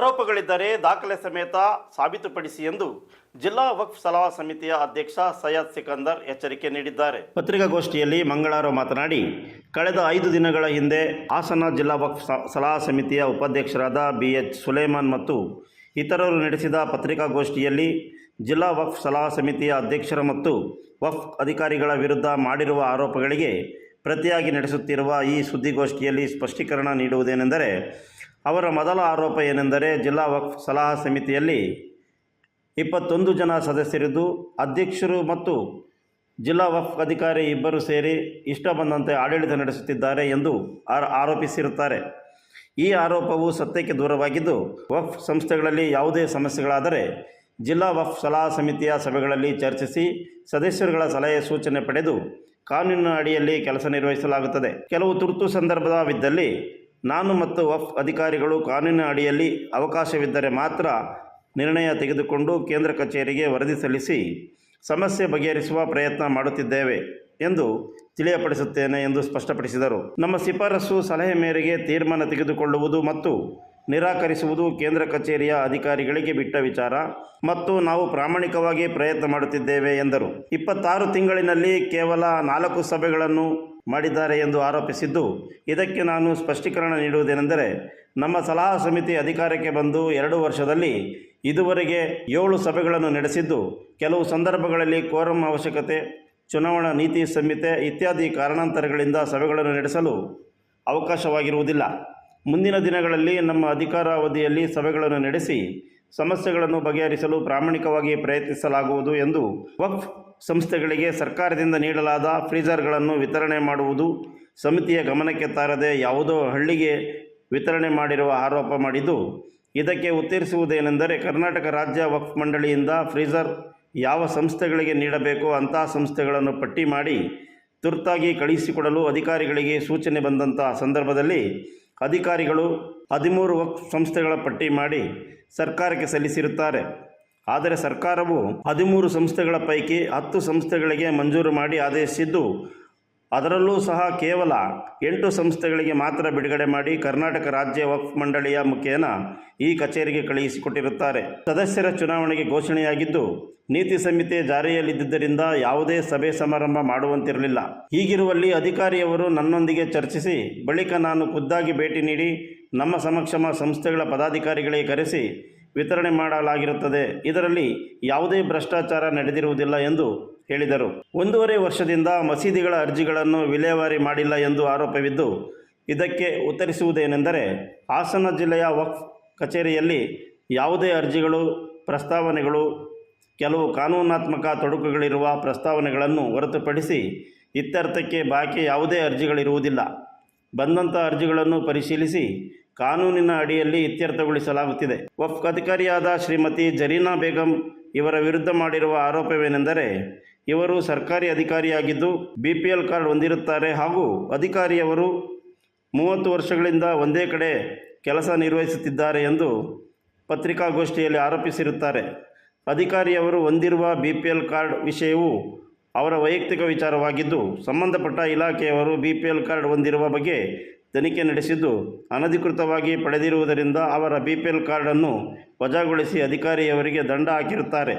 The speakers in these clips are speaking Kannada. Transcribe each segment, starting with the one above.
ಆರೋಪಗಳಿದ್ದರೆ ದಾಖಲೆ ಸಮೇತ ಸಾಬೀತುಪಡಿಸಿ ಎಂದು ಜಿಲ್ಲಾ ವಕ್ಫ್ ಸಲಹಾ ಸಮಿತಿಯ ಅಧ್ಯಕ್ಷ ಸೈಯದ್ ಸಿಕಂದರ್ ಎಚ್ಚರಿಕೆ ನೀಡಿದ್ದಾರೆ. ಪತ್ರಿಕಾಗೋಷ್ಠಿಯಲ್ಲಿ ಮಂಗಳವಾರ ಮಾತನಾಡಿ, ಕಳೆದ ಐದು ದಿನಗಳ ಹಿಂದೆ ಹಾಸನ ಜಿಲ್ಲಾ ವಕ್ಫ್ ಸಲಹಾ ಸಮಿತಿಯ ಉಪಾಧ್ಯಕ್ಷರಾದ ಬಿ ಎಚ್ ಸುಲೇಮಾನ್ ಮತ್ತು ಇತರರು ನಡೆಸಿದ ಪತ್ರಿಕಾಗೋಷ್ಠಿಯಲ್ಲಿ ಜಿಲ್ಲಾ ವಕ್ಫ್ ಸಲಹಾ ಸಮಿತಿಯ ಅಧ್ಯಕ್ಷರ ಮತ್ತು ವಕ್ಫ್ ಅಧಿಕಾರಿಗಳ ವಿರುದ್ಧ ಮಾಡಿರುವ ಆರೋಪಗಳಿಗೆ ಪ್ರತಿಯಾಗಿ ನಡೆಸುತ್ತಿರುವ ಈ ಸುದ್ದಿಗೋಷ್ಠಿಯಲ್ಲಿ ಸ್ಪಷ್ಟೀಕರಣ ನೀಡುವುದೇನೆಂದರೆ ಅವರ ಮೊದಲ ಆರೋಪ ಏನೆಂದರೆ ಜಿಲ್ಲಾ ವಕ್ಫ್ ಸಲಹಾ ಸಮಿತಿಯಲ್ಲಿ ಇಪ್ಪತ್ತೊಂದು ಜನ ಸದಸ್ಯರಿದ್ದು, ಅಧ್ಯಕ್ಷರು ಮತ್ತು ಜಿಲ್ಲಾ ವಕ್ಫ್ ಅಧಿಕಾರಿ ಇಬ್ಬರು ಸೇರಿ ಇಷ್ಟ ಬಂದಂತೆ ಆಡಳಿತ ನಡೆಸುತ್ತಿದ್ದಾರೆ ಎಂದು ಆರ- ಆರೋಪಿಸಿರುತ್ತಾರೆ. ಈ ಆರೋಪವು ಸತ್ಯಕ್ಕೆ ದೂರವಾಗಿದ್ದು, ವಕ್ಫ್ ಸಂಸ್ಥೆಗಳಲ್ಲಿ ಯಾವುದೇ ಸಮಸ್ಯೆಗಳಾದರೆ ಜಿಲ್ಲಾ ವಕ್ಫ್ ಸಲಹಾ ಸಮಿತಿಯ ಸಭೆಗಳಲ್ಲಿ ಚರ್ಚಿಸಿ ಸದಸ್ಯರುಗಳ ಸಲಹೆ ಸೂಚನೆ ಪಡೆದು, ಕಾನೂನಿನ ಅಡಿಯಲ್ಲಿ ಕೆಲಸ ನಿರ್ವಹಿಸಲಾಗುತ್ತದೆ. ಕೆಲವು ತುರ್ತು ಸಂದರ್ಭವಿದ್ದಲ್ಲಿ ನಾನು ಮತ್ತು ವಫ್ ಅಧಿಕಾರಿಗಳು ಕಾನೂನಿನ ಅಡಿಯಲ್ಲಿ ಅವಕಾಶವಿದ್ದರೆ ಮಾತ್ರ ನಿರ್ಣಯ ತೆಗೆದುಕೊಂಡು ಕೇಂದ್ರ ಕಚೇರಿಗೆ ವರದಿ ಸಲ್ಲಿಸಿ ಸಮಸ್ಯೆ ಬಗೆಹರಿಸುವ ಪ್ರಯತ್ನ ಮಾಡುತ್ತಿದ್ದೇವೆ ಎಂದು ತಿಳಿಯಪಡಿಸುತ್ತೇನೆ ಎಂದು ಸ್ಪಷ್ಟಪಡಿಸಿದರು. ನಮ್ಮ ಶಿಫಾರಸು ಸಲಹೆ ಮೇರೆಗೆ ತೀರ್ಮಾನ ತೆಗೆದುಕೊಳ್ಳುವುದು ಮತ್ತು ನಿರಾಕರಿಸುವುದು ಕೇಂದ್ರ ಕಚೇರಿಯ ಅಧಿಕಾರಿಗಳಿಗೆ ಬಿಟ್ಟ ವಿಚಾರ ಮತ್ತು ನಾವು ಪ್ರಾಮಾಣಿಕವಾಗಿ ಪ್ರಯತ್ನ ಮಾಡುತ್ತಿದ್ದೇವೆ ಎಂದರು. ಇಪ್ಪತ್ತಾರು ತಿಂಗಳಿನಲ್ಲಿ ಕೇವಲ ನಾಲ್ಕು ಸಭೆಗಳನ್ನು ಮಾಡಿದ್ದಾರೆ ಎಂದು ಆರೋಪಿಸಿದ್ದು. ಇದಕ್ಕೆ ನಾನು ಸ್ಪಷ್ಟೀಕರಣ ನೀಡುವುದೇನೆಂದರೆ, ನಮ್ಮ ಸಲಹಾ ಸಮಿತಿ ಅಧಿಕಾರಕ್ಕೆ ಬಂದು ಎರಡು ವರ್ಷದಲ್ಲಿ ಇದುವರೆಗೆ ಏಳು ಸಭೆಗಳನ್ನು ನಡೆಸಿದ್ದು, ಕೆಲವು ಸಂದರ್ಭಗಳಲ್ಲಿ ಕೋರಂ ಅವಶ್ಯಕತೆ, ಚುನಾವಣಾ ನೀತಿ ಸಂಹಿತೆ ಇತ್ಯಾದಿ ಕಾರಣಾಂತರಗಳಿಂದ ಸಭೆಗಳನ್ನು ನಡೆಸಲು ಅವಕಾಶವಾಗಿರುವುದಿಲ್ಲ. ಮುಂದಿನ ದಿನಗಳಲ್ಲಿ ನಮ್ಮ ಅಧಿಕಾರಾವಧಿಯಲ್ಲಿ ಸಭೆಗಳನ್ನು ನಡೆಸಿ, ಸಮಸ್ಯೆಗಳನ್ನು ಬಗೆಹರಿಸಲು ಪ್ರಾಮಾಣಿಕವಾಗಿ ಪ್ರಯತ್ನಿಸಲಾಗುವುದು ಎಂದು ವಕ್ಫ್ ಸಂಸ್ಥೆಗಳಿಗೆ ಸರ್ಕಾರದಿಂದ ನೀಡಲಾದ ಫ್ರೀಜರ್ಗಳನ್ನು ವಿತರಣೆ ಮಾಡುವುದು ಸಮಿತಿಯ ಗಮನಕ್ಕೆ ತಾರದೆ ಯಾವುದೋ ಹಳ್ಳಿಗೆ ವಿತರಣೆ ಮಾಡಿರುವ ಆರೋಪ ಮಾಡಿದ್ದು. ಇದಕ್ಕೆ ಉತ್ತರಿಸುವುದೇನೆಂದರೆ, ಕರ್ನಾಟಕ ರಾಜ್ಯ ವಕ್ಫ್ ಮಂಡಳಿಯಿಂದ ಫ್ರೀಜರ್ ಯಾವ ಸಂಸ್ಥೆಗಳಿಗೆ ನೀಡಬೇಕೋ ಅಂತಹ ಸಂಸ್ಥೆಗಳನ್ನು ಪಟ್ಟಿ ಮಾಡಿ ತುರ್ತಾಗಿ ಕಳುಹಿಸಿಕೊಡಲು ಅಧಿಕಾರಿಗಳಿಗೆ ಸೂಚನೆ ಬಂದಂಥ ಸಂದರ್ಭದಲ್ಲಿ ಅಧಿಕಾರಿಗಳು ಹದಿಮೂರು ವಕ್ಫ್ ಸಂಸ್ಥೆಗಳ ಪಟ್ಟಿ ಮಾಡಿ ಸರ್ಕಾರಕ್ಕೆ ಸಲ್ಲಿಸಿರುತ್ತಾರೆ. ಆದರೆ ಸರ್ಕಾರವು ಹದಿಮೂರು ಸಂಸ್ಥೆಗಳ ಪೈಕಿ ಹತ್ತು ಸಂಸ್ಥೆಗಳಿಗೆ ಮಂಜೂರು ಮಾಡಿ ಆದೇಶಿಸಿದ್ದು, ಅದರಲ್ಲೂ ಸಹ ಕೇವಲ ಎಂಟು ಸಂಸ್ಥೆಗಳಿಗೆ ಮಾತ್ರ ಬಿಡುಗಡೆ ಮಾಡಿ ಕರ್ನಾಟಕ ರಾಜ್ಯ ವಕ್ಫ್ ಮಂಡಳಿಯ ಮುಖೇನ ಈ ಕಚೇರಿಗೆ ಕಳುಹಿಸಿಕೊಟ್ಟಿರುತ್ತಾರೆ. ಸದಸ್ಯರ ಚುನಾವಣೆಗೆ ಘೋಷಣೆಯಾಗಿದ್ದು, ನೀತಿ ಸಂಹಿತೆ ಜಾರಿಯಲ್ಲಿದ್ದರಿಂದ ಯಾವುದೇ ಸಭೆ ಸಮಾರಂಭ ಮಾಡುವಂತಿರಲಿಲ್ಲ. ಹೀಗಿರುವಲ್ಲಿ ಅಧಿಕಾರಿಯವರು ನನ್ನೊಂದಿಗೆ ಚರ್ಚಿಸಿ, ಬಳಿಕ ನಾನು ಖುದ್ದಾಗಿ ಭೇಟಿ ನೀಡಿ, ನಮ್ಮ ಸಮಕ್ಷಮ ಸಂಸ್ಥೆಗಳ ಪದಾಧಿಕಾರಿಗಳಿಗೆ ಕರೆಸಿ ವಿತರಣೆ ಮಾಡಲಾಗಿರುತ್ತದೆ. ಇದರಲ್ಲಿ ಯಾವುದೇ ಭ್ರಷ್ಟಾಚಾರ ನಡೆದಿರುವುದಿಲ್ಲ ಎಂದು ಹೇಳಿದರು. ಒಂದೂವರೆ ವರ್ಷದಿಂದ ಮಸೀದಿಗಳ ಅರ್ಜಿಗಳನ್ನು ವಿಲೇವಾರಿ ಮಾಡಿಲ್ಲ ಎಂದು ಆರೋಪವಿದ್ದು, ಇದಕ್ಕೆ ಉತ್ತರಿಸುವುದೇನೆಂದರೆ, ಹಾಸನ ಜಿಲ್ಲೆಯ ವಕ್ಫ್ ಕಚೇರಿಯಲ್ಲಿ ಯಾವುದೇ ಅರ್ಜಿಗಳು, ಪ್ರಸ್ತಾವನೆಗಳು, ಕೆಲವು ಕಾನೂನಾತ್ಮಕ ತೊಡಕುಗಳಿರುವ ಪ್ರಸ್ತಾವನೆಗಳನ್ನು ಹೊರತುಪಡಿಸಿ ಇತ್ಯರ್ಥಕ್ಕೆ ಬಾಕಿ ಯಾವುದೇ ಅರ್ಜಿಗಳಿರುವುದಿಲ್ಲ. ಬಂದಂಥ ಅರ್ಜಿಗಳನ್ನು ಪರಿಶೀಲಿಸಿ ಕಾನೂನಿನ ಅಡಿಯಲ್ಲಿ ಇತ್ಯರ್ಥಗೊಳಿಸಲಾಗುತ್ತಿದೆ. ವಫ್ ಅಧಿಕಾರಿಯಾದ ಶ್ರೀಮತಿ ಜರೀನಾ ಬೇಗಂ ಇವರ ವಿರುದ್ಧ ಮಾಡಿರುವ ಆರೋಪವೇನೆಂದರೆ, ಇವರು ಸರ್ಕಾರಿ ಅಧಿಕಾರಿಯಾಗಿದ್ದು ಬಿ ಪಿ ಎಲ್ ಕಾರ್ಡ್ ಹೊಂದಿರುತ್ತಾರೆ ಹಾಗೂ ಅಧಿಕಾರಿಯವರು ಮೂವತ್ತು ವರ್ಷಗಳಿಂದ ಒಂದೇ ಕಡೆ ಕೆಲಸ ನಿರ್ವಹಿಸುತ್ತಿದ್ದಾರೆ ಎಂದು ಪತ್ರಿಕಾಗೋಷ್ಠಿಯಲ್ಲಿ ಆರೋಪಿಸಿರುತ್ತಾರೆ. ಅಧಿಕಾರಿಯವರು ಹೊಂದಿರುವ ಬಿ ಪಿ ಎಲ್ ಕಾರ್ಡ್ ವಿಷಯವು ಅವರ ವೈಯಕ್ತಿಕ ವಿಚಾರವಾಗಿದ್ದು, ಸಂಬಂಧಪಟ್ಟ ಇಲಾಖೆಯವರು ಬಿ ಪಿ ಎಲ್ ಕಾರ್ಡ್ ಹೊಂದಿರುವ ಬಗ್ಗೆ ತನಿಖೆ ನಡೆಸಿದ್ದು ಅನಧಿಕೃತವಾಗಿ ಪಡೆದಿರುವುದರಿಂದ ಅವರ ಬಿ ಪಿ ಎಲ್ ಕಾರ್ಡನ್ನು ವಜಾಗೊಳಿಸಿ ಅಧಿಕಾರಿಯವರಿಗೆ ದಂಡ ಹಾಕಿರುತ್ತಾರೆ.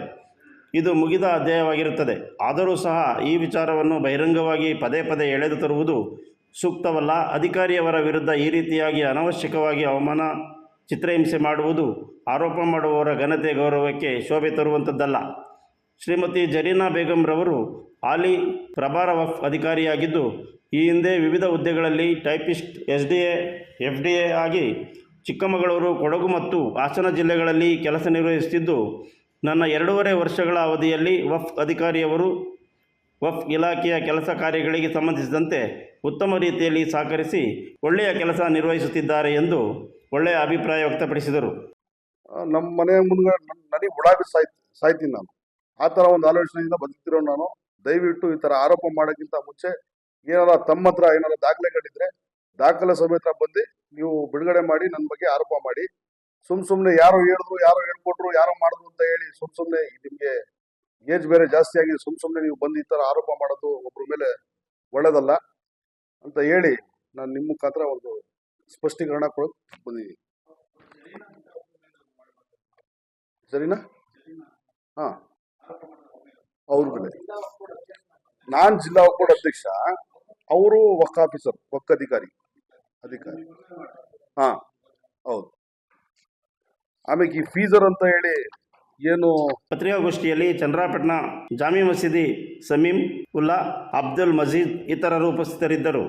ಇದು ಮುಗಿದ ಅಧ್ಯಾಯವಾಗಿರುತ್ತದೆ. ಆದರೂ ಸಹ ಈ ವಿಚಾರವನ್ನು ಬಹಿರಂಗವಾಗಿ ಪದೇ ಪದೇ ಎಳೆದು ತರುವುದು ಸೂಕ್ತವಲ್ಲ. ಅಧಿಕಾರಿಯವರ ವಿರುದ್ಧ ಈ ರೀತಿಯಾಗಿ ಅನವಶ್ಯಕವಾಗಿ ಅವಮಾನ, ಚಿತ್ರಹಿಂಸೆ ಮಾಡುವುದು, ಆರೋಪ ಮಾಡುವವರ ಘನತೆ ಗೌರವಕ್ಕೆ ಶೋಭೆ ತರುವಂಥದ್ದಲ್ಲ. ಶ್ರೀಮತಿ ಜರೀನಾ ಬೇಗಂರವರು ಆಲಿ ಪ್ರಭಾರ ವಫ್ ಅಧಿಕಾರಿಯಾಗಿದ್ದು, ಈ ಹಿಂದೆ ವಿವಿಧ ಹುದ್ದೆಗಳಲ್ಲಿ typist S D A F D A ಆಗಿ ಚಿಕ್ಕಮಗಳೂರು, ಕೊಡಗು ಮತ್ತು ಹಾಸನ ಜಿಲ್ಲೆಗಳಲ್ಲಿ ಕೆಲಸ ನಿರ್ವಹಿಸುತ್ತಿದ್ದು, ನನ್ನ ಎರಡೂವರೆ ವರ್ಷಗಳ ಅವಧಿಯಲ್ಲಿ ವಫ್ ಅಧಿಕಾರಿಯವರು ವಫ್ ಇಲಾಖೆಯ ಕೆಲಸ ಕಾರ್ಯಗಳಿಗೆ ಸಂಬಂಧಿಸಿದಂತೆ ಉತ್ತಮ ರೀತಿಯಲ್ಲಿ ಸಹಕರಿಸಿ ಒಳ್ಳೆಯ ಕೆಲಸ ನಿರ್ವಹಿಸುತ್ತಿದ್ದಾರೆ ಎಂದು ಒಳ್ಳೆಯ ಅಭಿಪ್ರಾಯ ವ್ಯಕ್ತಪಡಿಸಿದರು. ನಮ್ಮ ಮನೆಯ ಮುಂದೆ ನನಗೆ ಸಾಯ್ತು ಸಾಯ್ತೀನಿ ನಾನು. ಆ ಥರ ಒಂದು ಆಲೋಚನೆಯಿಂದ ಬದುಕ್ತಿರೋ ನಾನು, ದಯವಿಟ್ಟು ಈ ಥರ ಆರೋಪ ಮಾಡೋಕ್ಕಿಂತ ಮುಂಚೆ ಏನಾರ ತಮ್ಮ ಹತ್ರ ಏನಾರ ದಾಖಲೆಗಳಿದ್ರೆ ದಾಖಲೆ ಸಮೇತ ಬಂದು ನೀವು ಬಿಡುಗಡೆ ಮಾಡಿ, ನನ್ನ ಬಗ್ಗೆ ಆರೋಪ ಮಾಡಿ. ಸುಮ್ ಸುಮ್ಮನೆ ಯಾರು ಹೇಳಿದ್ರು, ಯಾರು ಹೇಳ್ಕೊಟ್ರು, ಯಾರು ಮಾಡಿದ್ರು ಅಂತ ಹೇಳಿ ಸುಮ್ ಸುಮ್ಮನೆ ನಿಮಗೆ ಏಜ್ ಬೇರೆ ಜಾಸ್ತಿ ಆಗಿ ಸುಮ್ ಸುಮ್ಮನೆ ನೀವು ಬಂದು ಈ ಥರ ಆರೋಪ ಮಾಡೋದು ಒಬ್ಬರ ಮೇಲೆ ಒಳ್ಳೇದಲ್ಲ ಅಂತ ಹೇಳಿ ನಾನು ನಿಮ್ಮ ಮುಖಾಂತರ ಒಂದು ಸ್ಪಷ್ಟೀಕರಣ ಕೊಡೋಕೆ ಬಂದಿದ್ದೀನಿ. ಸರಿನಾ? ಹಾ. ಅವ್ರ ಬೆಲೆ ನಾನ್ ಜಿಲ್ಲಾ ಒಕ್ಕೂಟ ಅಧ್ಯಕ್ಷ, ಅವರು ವಕ್ ಆಫೀಸರ್ ವಕ್ ಅಧಿಕಾರಿ. ಅಧಿಕಾರಿ. ಹಾ, ಹೌದು. ಆಮೇಲೆ ಈ ಫೀಸರ್ ಅಂತ ಹೇಳಿ ಏನು ಪತ್ರಿಕಾಗೋಷ್ಠಿಯಲ್ಲಿ ಚಂದ್ರಾಪಟ್ಟಣ ಜಾಮಿ ಮಸೀದಿ ಸಮೀಮ್ ಉಲ್ಲಾ ಅಬ್ದುಲ್ ಮಜೀದ್ ಇತರರು ಉಪಸ್ಥಿತರಿದ್ದರು.